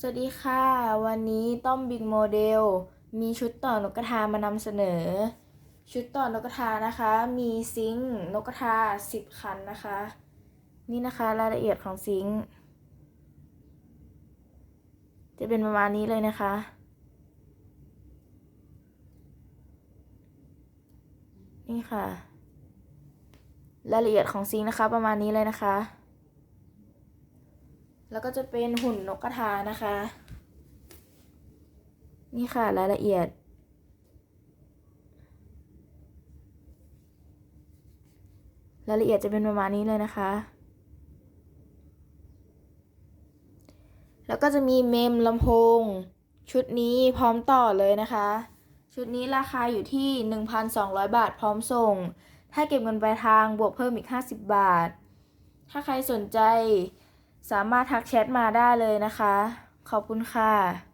สวัสดีค่ะ วันนี้ต้อมบิ๊กโมเดล มีชุดต่อนกกระทามานำเสนอ ชุดต่อนกกระทานะคะ มีซิงค์นกกระทาสิบคันนะคะ นี่นะคะรายละเอียดของซิงค์จะเป็นประมาณนี้เลยนะคะ นี่ค่ะ รายละเอียดของซิงค์นะคะ ประมาณนี้เลยนะคะ แล้วก็จะเป็นหุ่นนกกระทานะคะ นี่ค่ะรายละเอียด รายละเอียดจะเป็นประมาณนี้เลยนะคะ แล้วก็จะมีเมมลำโพง ชุดนี้พร้อมต่อเลยนะคะ ชุดนี้ราคาอยู่ที่ 1,200 บาทพร้อมส่ง ถ้าเก็บเงินปลายทางบวกเพิ่มอีก 50 บาท ถ้าใครสนใจ สามารถทักแชทมาได้เลยนะคะ ขอบคุณค่ะ